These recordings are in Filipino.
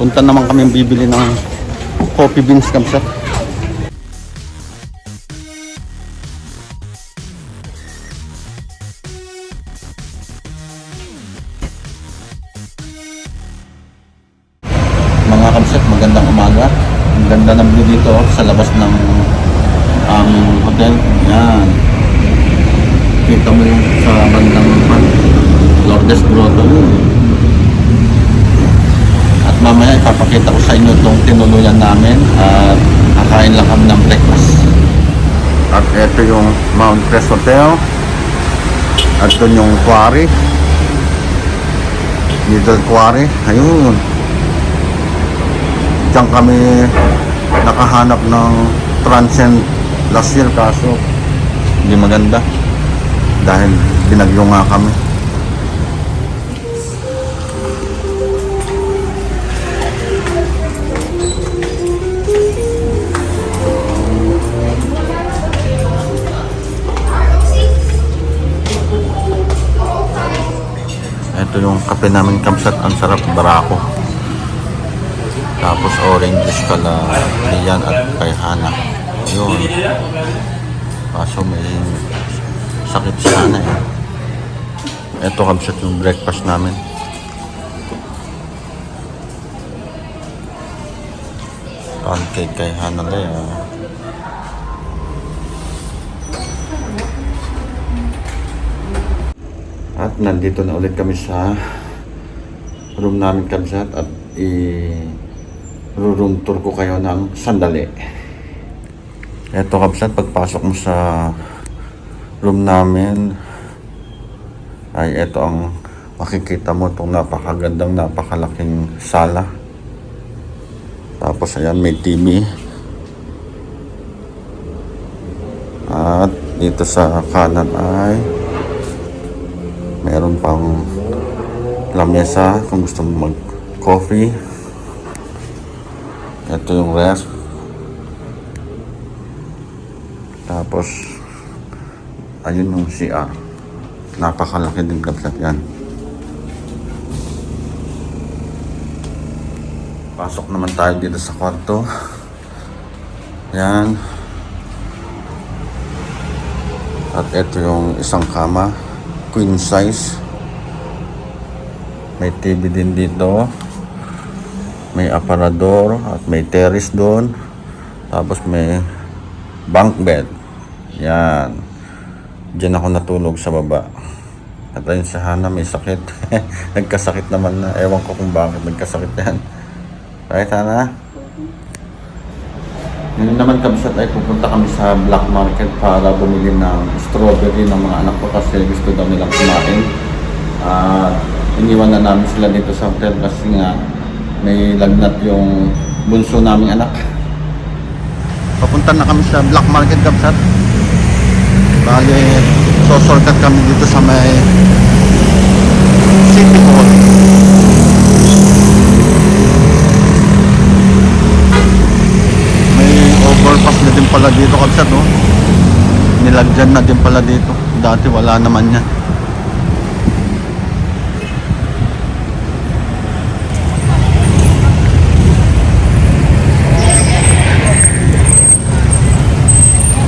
Punta naman kami bibili ng coffee beans kamsat. Mga kamsat, magandang umaga. Ang ganda ng view dito oh, sa labas ng aming hotel. Yan. Kita mo yung sa bandang pan. Lourdes Grotto yun. Mamaya ipapakita ko sa inyo itong tinuluyan namin at kakain lang kami ng breakfast. At ito yung Mount Crest Hotel. At doon yung quarry. Middle quarry. Ayun. Diyan kami nakahanap ng transient last year kaso hindi maganda dahil binagyo nga kami. Ito yung kape namin kamsat. Ang sarap, barako. Tapos orange kala Lian at kay Hana. Yun. Kaso may sakit si Hana eh. Ito kamsat yung breakfast namin. Pancake kay Hana Lea. Nandito na ulit kami sa room namin kamsat at i room tour ko kayo ng sandali. Eto kamsat, pagpasok mo sa room namin ay eto ang makikita mo itong napakagandang napakalaking sala. Tapos ayan may TV. At dito sa kanan ay meron pang lamesa kung gusto mo mag coffee ito yung ref. Tapos ayun yung CR napakalaki din kapsat yan. Pasok naman tayo dito sa kwarto. Yan. At ito yung isang kama queen size. May TV din dito. May aparador at may terrace doon. Tapos may bunk bed. Yan. Diyan ako natulog sa baba. At ayun si Hana may sakit. Nagkasakit naman na. Ewan ko kung bakit nagkasakit yan. Right Hana? Ngayon naman kabisat ay pupunta kami sa black market para bumili ng strawberry ng mga anak ko kasi gusto daw nilang kumain. At iniwan na namin sila dito sa hotel kasi nga may lagnat yung bunso naming anak. Papunta na kami sa black market kabisat. Bali, sosorkat kami dito sa may City Hall. May overpass na din pala dito kabsat no. Nilagyan na din pala dito. Dati wala naman yan.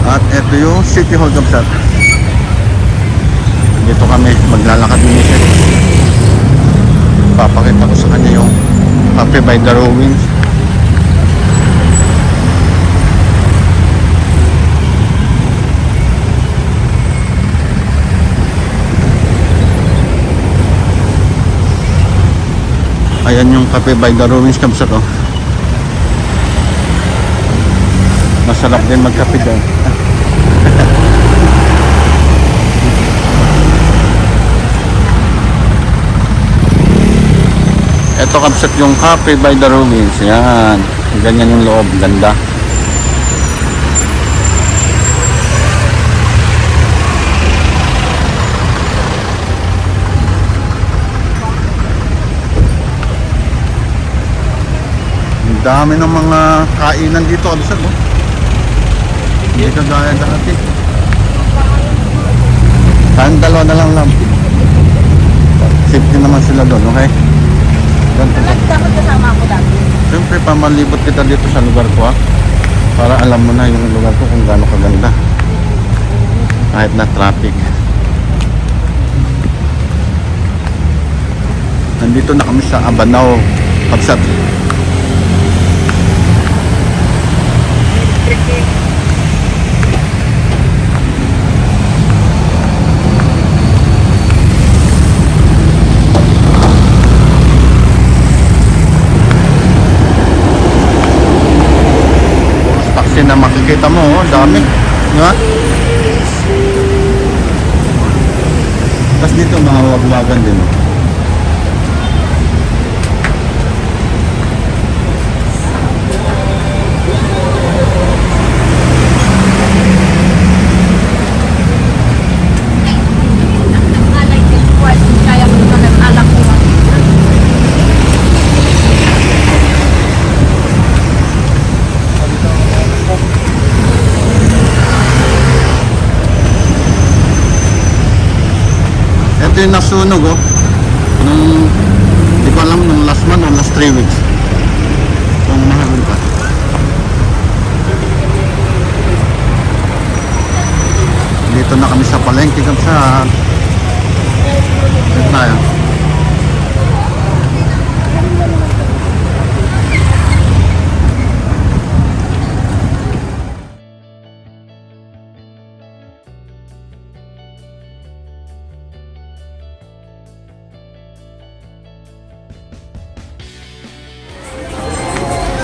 At ito yung City Hall kabsat. Dito kami maglalakad ni Michelle. Papakita ko sa kanya yung Cafe by the Ruins. Ayan yung Cafe by the Ruins kamsat oh. Masarap din magkape doon. Ito kamsat yung Cafe by the Ruins. Yan. Ganyan yung loob. Ganda. Dami ng mga kainan dito. Alisad mo. Hindi kagaya dati. Tayong dalawa na lang lang. Safety naman sila doon, okay? Dapat kasama ako dati. Siyempre, pamalibot kita dito sa lugar ko ah. Para alam mo na yung lugar ko kung gaano kaganda. Kahit na traffic. Nandito na kami sa Abanao, Pagsat. Taxi na makikita mo, oh, dami. Di? Tapos dito mga wagwagan din. oh. Alay din po at kaya ko na nag-alak ko. Ito yung nasunog oh. Nung, di ko alam nung last month o last 3 weeks. Kung mahal pa. Dito na kami sa palengke kami sa Dito tayo.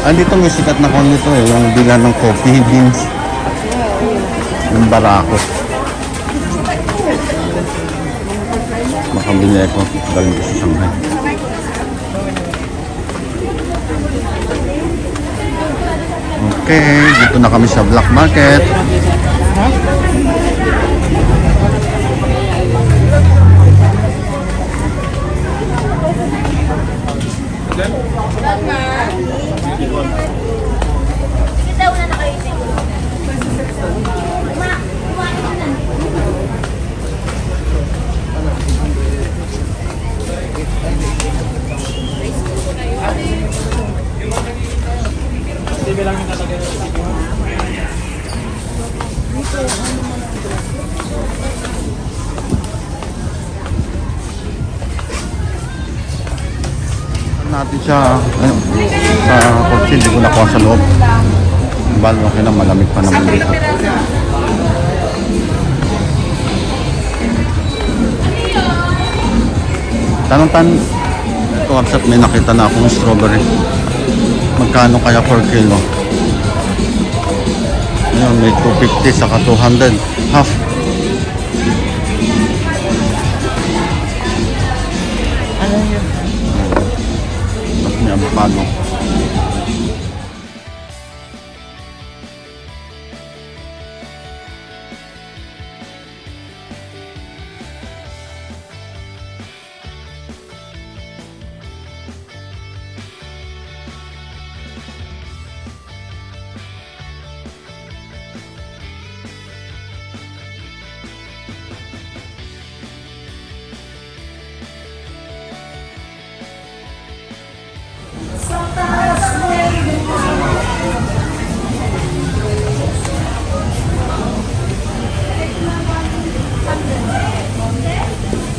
Ah, dito may sikat na kong nito eh, yung bila ng coffee beans. Yung barako. Makabili ako galing ko sa Shanghai. Okay, dito na kami sa black market. Natin siya ano, sa kotse, hindi ko nakuha sa loob. Balo okay na malamig pa naman dito. Tanong tan ito kapsat may nakita na akong strawberry. Magkano kaya per kilo? Ayun, may 250 saka 200. Half. Tapos may avocado.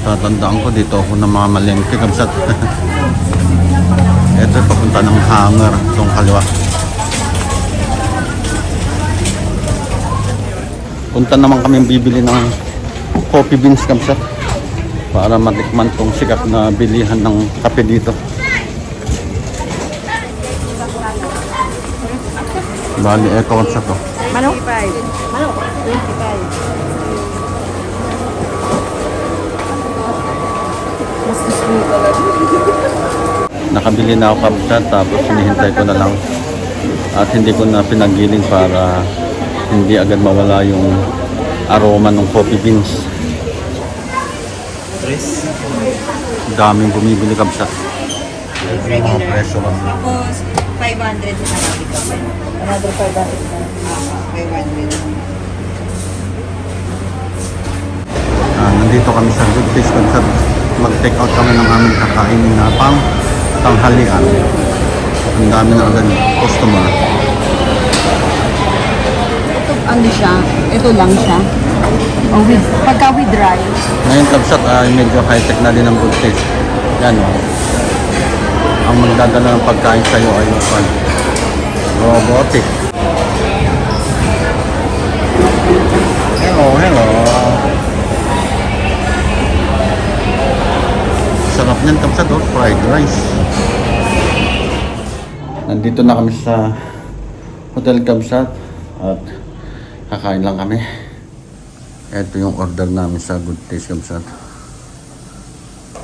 Tatandaan ko dito ako na mga malengke kamsat. Ito papunta ng hangar itong kaliwa. Punta naman kami bibili ng coffee beans kamsat para matikman tong sikat na bilihan ng kape dito. Bali, eto kamsat to. Nakabili na ako kapsat tapos hinihintay ko na lang at hindi ko na pinagiling para hindi agad mawala yung aroma ng coffee beans daming bumibili kapsat yung mga presyo kasi Tapos, 500 na kasi. Another 500 na. 500. Ah, nandito kami sa Good Taste Concert mag-take out kami ng aming kakainin na pang tanghalian ang Marami na agad customer. Ito, ano siya? Ito lang siya. O with, pagka with rice. Ngayon kabsat ay medyo high-tech na din ang taste. Yan o. Ang magdadala ng pagkain sa'yo ay yung pan. Robotic. Kabsat oh, fried rice. Nandito na kami sa Hotel Kabsat at kakain lang kami. Ito yung order namin sa Good Taste Kamsat.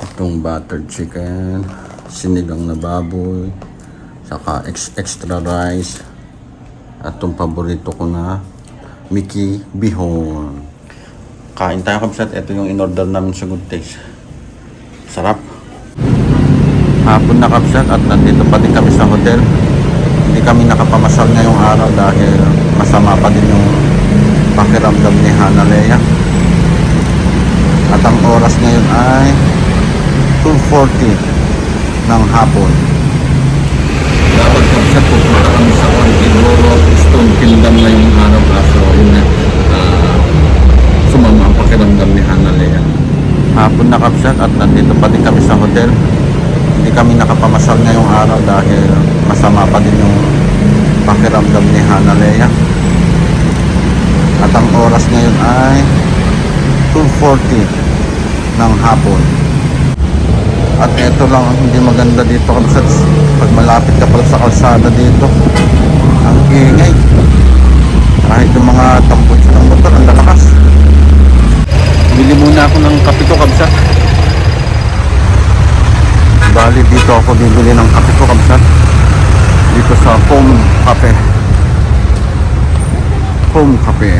Itong buttered chicken, sinigang na baboy, saka ex- extra rice, at itong paborito ko na Mickey Bihon. Kain tayo kamsat. Ito yung in-order namin sa Good Taste. Sarap. Hapon na kapsat at nandito pa din kami sa hotel. Hindi kami nakapamasal ngayong araw dahil masama pa din yung pakiramdam ni Hana Lea. At ang oras ngayon ay 2.40 ng hapon. Dapat kapsat pupunta kami sa Ontigoro Stone Kingdom ngayong araw kaso yun na ah, sumama ang pakiramdam ni Hana Lea. Hapon na kapsat at nandito pa din kami sa hotel. Hindi kami nakapamasal ngayong araw dahil masama pa din yung pakiramdam ni Hana Lea. At ang oras ngayon ay 2.40 ng hapon. At eto lang ang hindi maganda dito kabsats. Pag malapit ka pala sa kalsada dito, ang ingay. Kahit yung mga tampon ng motor, ang lalakas. Bili muna ako ng kape ko kabsat. Dito ako bibili ng kape ko kabsat. Dito sa Foam Cafe. Foam Cafe.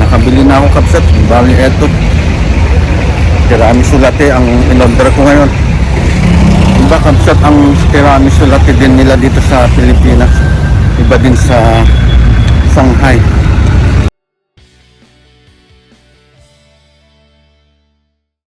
Nakabili na ako kapsat. Bali eto. Tiramisu latte ang in-order ko ngayon. Iba kapsat ang tiramisu latte din nila dito sa Pilipinas. Iba din sa Shanghai.